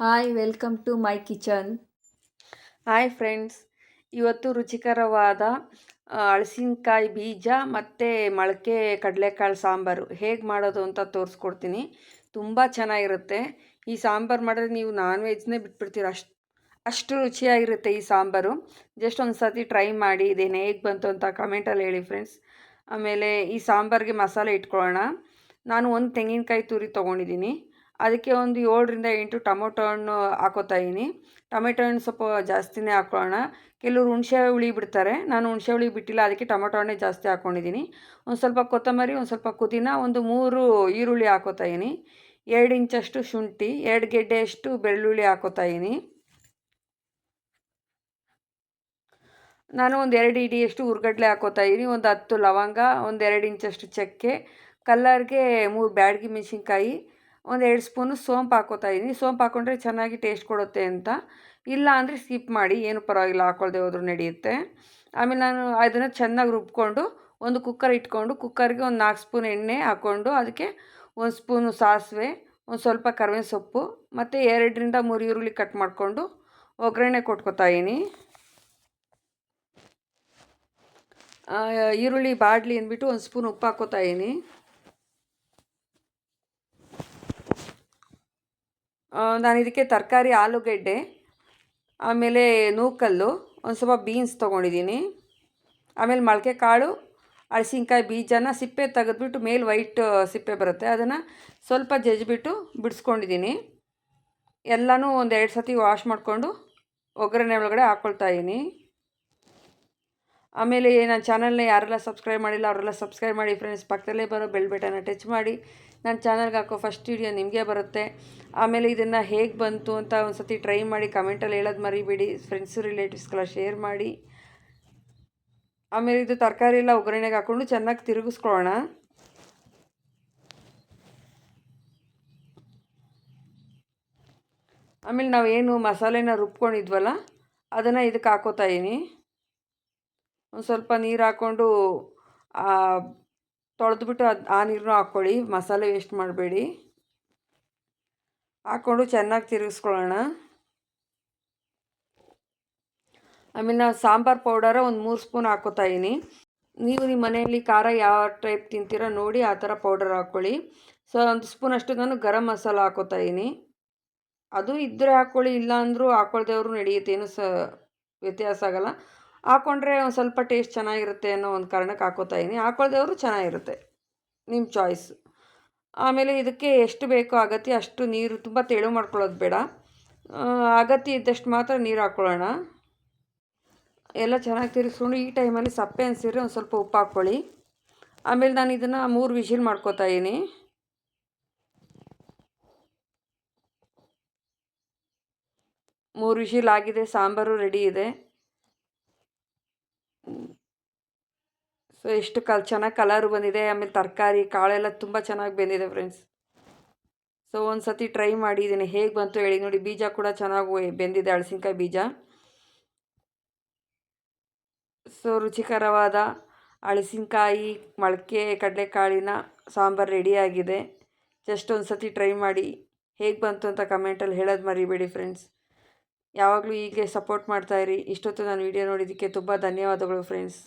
Hi welcome to my kitchen hi friends ಇವತ್ತು ರುಚಿಕರವಾದ ಹಳಸಿನಕಾಯಿ ಬೀಜ ಮತ್ತು ಮೊಳಕೆ ಕಡಲೆಕಾಳು ಸಾಂಬಾರು. ಹೇಗೆ ಮಾಡೋದು ಅಂತ ತೋರಿಸ್ಕೊಡ್ತೀನಿ. ತುಂಬ ಚೆನ್ನಾಗಿರುತ್ತೆ. ಈ ಸಾಂಬಾರು ಮಾಡಿದ್ರೆ ನೀವು ನಾನ್ ವೆಜ್ನೇ ಬಿಟ್ಬಿಡ್ತೀರ. ಅಷ್ಟು ಅಷ್ಟು ರುಚಿಯಾಗಿರುತ್ತೆ ಈ ಸಾಂಬಾರು. ಜಸ್ಟ್ ಒಂದು ಸತಿ ಟ್ರೈ ಮಾಡಿ, ಇದೇನು ಹೇಗೆ ಬಂತು ಅಂತ ಕಮೆಂಟಲ್ಲಿ ಹೇಳಿ ಫ್ರೆಂಡ್ಸ್ ಆಮೇಲೆ ಈ ಸಾಂಬಾರಿಗೆ ಮಸಾಲೆ ಇಟ್ಕೊಳ್ಳೋಣ. ನಾನು ಒಂದು ತೆಂಗಿನಕಾಯಿ ತುರಿ ತೊಗೊಂಡಿದ್ದೀನಿ. ಅದಕ್ಕೆ ಒಂದು ಏಳರಿಂದ ಎಂಟು ಟೊಮೊಟೊ ಹಣ್ಣು ಹಾಕೋತಾ ಇದ್ದೀನಿ ಟೊಮೆಟೊ ಹಣ್ಣು ಸ್ವಲ್ಪ ಜಾಸ್ತಿನೇ ಹಾಕೋಣ ಕೆಲವರು ಹುಣಸೆ ಹುಳಿ ಬಿಡ್ತಾರೆ. ನಾನು ಹುಣಸೆ ಹುಳಿ ಬಿಟ್ಟಿಲ್ಲ, ಅದಕ್ಕೆ ಟೊಮೊಟೊ ಹಣ್ಣೇ ಜಾಸ್ತಿ ಹಾಕ್ಕೊಂಡಿದ್ದೀನಿ ಒಂದು ಸ್ವಲ್ಪ ಕೊತ್ತಂಬರಿ, ಒಂದು ಸ್ವಲ್ಪ ಕುದಿನ ಒಂದು ಮೂರು ಈರುಳ್ಳಿ ಹಾಕೋತಾ ಇದ್ದೀನಿ ಎರಡು ಇಂಚಷ್ಟು ಶುಂಠಿ, ಎರಡು ಗೆಡ್ಡೆಯಷ್ಟು ಬೆಳ್ಳುಳ್ಳಿ ಹಾಕೋತಾ ಇದ್ದೀನಿ ನಾನು ಒಂದು ಎರಡು ಇಡಿಯಷ್ಟು ಹುರ್ಗಡ್ಲೆ ಹಾಕೋತಾ ಇದ್ದೀನಿ ಒಂದು ಹತ್ತು ಲವಂಗ, ಒಂದು ಎರಡು ಇಂಚಷ್ಟು ಚಕ್ಕೆ, ಕಲ್ಲರ್ಗೆ ಮೂರು ಬ್ಯಾಡಗಿ ಮೆಣಸಿನ್ಕಾಯಿ ಒಂದು ಎರಡು ಸ್ಪೂನು ಸೋಂಪು ಹಾಕೋತಾ ಇದ್ದೀನಿ ಸೋಂಪು ಹಾಕ್ಕೊಂಡ್ರೆ ಚೆನ್ನಾಗಿ ಟೇಸ್ಟ್ ಕೊಡುತ್ತೆ ಅಂತ. ಇಲ್ಲ ಅಂದರೆ ಸ್ಕಿಪ್ ಮಾಡಿ, ಏನು ಪರವಾಗಿಲ್ಲ ಹಾಕ್ಕೊಳ್ದೆ ಹೋದ್ರೂ ನಡೆಯುತ್ತೆ. ಆಮೇಲೆ ನಾನು ಅದನ್ನು ಚೆನ್ನಾಗಿ ರುಬ್ಕೊಂಡು ಒಂದು ಕುಕ್ಕರ್ ಇಟ್ಕೊಂಡು, ಕುಕ್ಕರ್ಗೆ ಒಂದು ನಾಲ್ಕು ಸ್ಪೂನ್ ಎಣ್ಣೆ ಹಾಕ್ಕೊಂಡು ಅದಕ್ಕೆ ಒಂದು ಸ್ಪೂನು ಸಾಸಿವೆ, ಒಂದು ಸ್ವಲ್ಪ ಕರಿಬೇವಿನ ಸೊಪ್ಪು ಮತ್ತು ಎರಡರಿಂದ ಮೂರು ಈರುಳ್ಳಿ ಕಟ್ ಮಾಡಿಕೊಂಡು ಒಗ್ಗರಣೆ ಕೊಟ್ಕೋತಾ ಇದ್ದೀನಿ ಈರುಳ್ಳಿ, ಬಾಡ್ಲಿ ಅಂದ್ಬಿಟ್ಟು ಒಂದು ಸ್ಪೂನ್ ಉಪ್ಪು ಹಾಕೋತಾ ನಾನು ಇದಕ್ಕೆ ತರಕಾರಿ, ಆಲೂಗೆಡ್ಡೆ, ಆಮೇಲೆ ನೂಕಲ್ಲು, ಒಂದು ಸ್ವಲ್ಪ ಬೀನ್ಸ್ ತೊಗೊಂಡಿದ್ದೀನಿ ಆಮೇಲೆ ಮೊಳಕೆ ಕಾಳು ಹಳಸಿನ್ಕಾಯಿ ಬೀಜನ ಸಿಪ್ಪೆ ತೆಗೆದ್ಬಿಟ್ಟು ಮೇಲೆ ವೈಟ್ ಸಿಪ್ಪೆ ಬರುತ್ತೆ. ಅದನ್ನು ಸ್ವಲ್ಪ ಜಜ್ಜಿಬಿಟ್ಟು ಬಿಡಿಸ್ಕೊಂಡಿದ್ದೀನಿ ಎಲ್ಲನೂ ಒಂದು ಎರಡು ಸತಿ ವಾಶ್ ಮಾಡಿಕೊಂಡು ಒಗ್ಗರಣೆ ಒಳಗಡೆ ಹಾಕ್ಕೊಳ್ತಾ ಇದ್ದೀನಿ ಆಮೇಲೆ ನನ್ನ ಚಾನಲ್ನ ಯಾರೆಲ್ಲ ಸಬ್ಸ್ಕ್ರೈಬ್ ಮಾಡಿಲ್ಲ, ಅವರೆಲ್ಲ ಸಬ್ಸ್ಕ್ರೈಬ್ ಮಾಡಿ ಫ್ರೆಂಡ್ಸ್ ಪಕ್ಕದಲ್ಲೇ ಬರೋ ಬೆಲ್ ಬಟನ್ನ ಟಚ್ ಮಾಡಿ. ನನ್ನ ಚಾನಲ್ಗೆ ಹಾಕೋ ಫಸ್ಟ್ ವಿಡಿಯೋ ನಿಮಗೆ ಬರುತ್ತೆ. ಆಮೇಲೆ ಇದನ್ನು ಹೇಗೆ ಬಂತು ಅಂತ ಒಂದು ಸತಿ ಟ್ರೈ ಮಾಡಿ ಕಮೆಂಟಲ್ಲಿ ಹೇಳೋದು ಮರಿಬೇಡಿ ಫ್ರೆಂಡ್ಸು ರಿಲೇಟಿವ್ಸ್ಗೆಲ್ಲ ಶೇರ್ ಮಾಡಿ. ಆಮೇಲೆ ಇದು ತರಕಾರಿ ಎಲ್ಲ ಒಗ್ಗರಣೆಗೆ ಹಾಕ್ಕೊಂಡು ಚೆನ್ನಾಗಿ ತಿರುಗಿಸ್ಕೊಳ್ಳೋಣ. ಆಮೇಲೆ ನಾವು ಏನು ಮಸಾಲೆನ ರುಬ್ಕೊಂಡಿದ್ವಲ್ಲ, ಅದನ್ನು ಇದಕ್ಕೆ ಹಾಕೋತಾ ಇದ್ದೀನಿ ಒಂದು ಸ್ವಲ್ಪ ನೀರು ಹಾಕ್ಕೊಂಡು ತೊಳೆದ್ಬಿಟ್ಟು ಅದು ಆ ನೀರನ್ನು ಹಾಕ್ಕೊಳ್ಳಿ. ಮಸಾಲೆ ವೇಸ್ಟ್ ಮಾಡಬೇಡಿ. ಹಾಕ್ಕೊಂಡು ಚೆನ್ನಾಗಿ ತಿರುಗಿಸ್ಕೊಳ್ಳೋಣ. ಆಮೇಲೆ ನಾವು ಸಾಂಬಾರು ಪೌಡರ ಒಂದು ಮೂರು ಸ್ಪೂನ್ ಹಾಕೋತಾ ಇದ್ದೀನಿ ನೀವು ನಿಮ್ಮ ಮನೆಯಲ್ಲಿ ಖಾರ ಯಾವ ಟೈಪ್ ತಿಂತೀರೋ ನೋಡಿ ಆ ಥರ ಪೌಡರ್ ಹಾಕ್ಕೊಳ್ಳಿ. ಸೊ ಒಂದು ಸ್ಪೂನ್ ಅಷ್ಟು ನಾನು ಗರಂ ಮಸಾಲ ಹಾಕೋತಾ ಇದ್ದೀನಿ ಅದು ಇದ್ದರೆ ಹಾಕ್ಕೊಳ್ಳಿ ಇಲ್ಲ ಅಂದರೂ ಹಾಕ್ಕೊಳ್ದೇವ್ರು ನಡೆಯುತ್ತೆ. ಏನು ಸ ವ್ಯತ್ಯಾಸ ಆಗೋಲ್ಲ. ಹಾಕ್ಕೊಂಡ್ರೆ ಒಂದು ಸ್ವಲ್ಪ ಟೇಸ್ಟ್ ಚೆನ್ನಾಗಿರುತ್ತೆ ಅನ್ನೋ ಒಂದು ಕಾರಣಕ್ಕೆ ಹಾಕೋತಾ ಇದ್ದೀನಿ ಹಾಕೊಳ್ದವರು ಚೆನ್ನಾಗಿರುತ್ತೆ. ನಿಮ್ಮ ಚಾಯ್ಸ್ ಆಮೇಲೆ ಇದಕ್ಕೆ ಎಷ್ಟು ಬೇಕೋ ಅಗತ್ಯ ಅಷ್ಟು ನೀರು ತುಂಬ ತೆಳು ಮಾಡ್ಕೊಳ್ಳೋದು ಬೇಡ. ಅಗತ್ಯ ಇದ್ದಷ್ಟು ಮಾತ್ರ ನೀರು ಹಾಕ್ಕೊಳ್ಳೋಣ ಎಲ್ಲ ಚೆನ್ನಾಗಿ ತಿರುಗಿಸ್ಕೊಂಡು ಈ ಟೈಮಲ್ಲಿ ಸಪ್ಪೆ ಅನಿಸಿದ್ರೆ ಒಂದು ಸ್ವಲ್ಪ ಉಪ್ಪು ಹಾಕ್ಕೊಳ್ಳಿ ಆಮೇಲೆ ನಾನು ಇದನ್ನು ಮೂರು ವಿಷಿಲ್ ಮಾಡ್ಕೋತಾ ಇದ್ದೀನಿ ಮೂರು ವಿಷಿಲ್ ಆಗಿದೆ, ಸಾಂಬಾರು ರೆಡಿ ಇದೆ. ಸೊ ಎಷ್ಟು ಕಲ್, ಚೆನ್ನಾಗಿ ಕಲರು ಬಂದಿದೆ, ಆಮೇಲೆ ತರಕಾರಿ, ಕಾಳೆಲ್ಲ ತುಂಬ ಚೆನ್ನಾಗಿ ಬೆಂದಿದೆ ಫ್ರೆಂಡ್ಸ್ ಸೊ ಒಂದು ಸತಿ ಟ್ರೈ ಮಾಡಿದ್ದೀನಿ ಹೇಗೆ ಬಂತು ಹೇಳಿ ನೋಡಿ, ಬೀಜ ಕೂಡ ಚೆನ್ನಾಗಿ ಬೆಂದಿದೆ ಹಳಸಿನ್ಕಾಯಿ ಬೀಜ. ಸೊ ರುಚಿಕರವಾದ ಹಳಸಿನ್ಕಾಯಿ ಮೊಳಕೆ, ಕಡಲೆಕಾಳಿನ ಸಾಂಬಾರು ರೆಡಿಯಾಗಿದೆ ಜಸ್ಟ್ ಒಂದು ಸತಿ ಟ್ರೈ ಮಾಡಿ, ಹೇಗೆ ಬಂತು ಅಂತ ಕಮೆಂಟಲ್ಲಿ ಹೇಳೋದು ಮರಿಬೇಡಿ ಫ್ರೆಂಡ್ಸ್ ಯಾವಾಗಲೂ ಹೀಗೆ ಸಪೋರ್ಟ್ ಮಾಡ್ತಾಯಿರಿ ಇಷ್ಟೊತ್ತು ನಾನು ವಿಡಿಯೋ ನೋಡಿದ್ದಕ್ಕೆ ತುಂಬ ಧನ್ಯವಾದಗಳು ಫ್ರೆಂಡ್ಸ್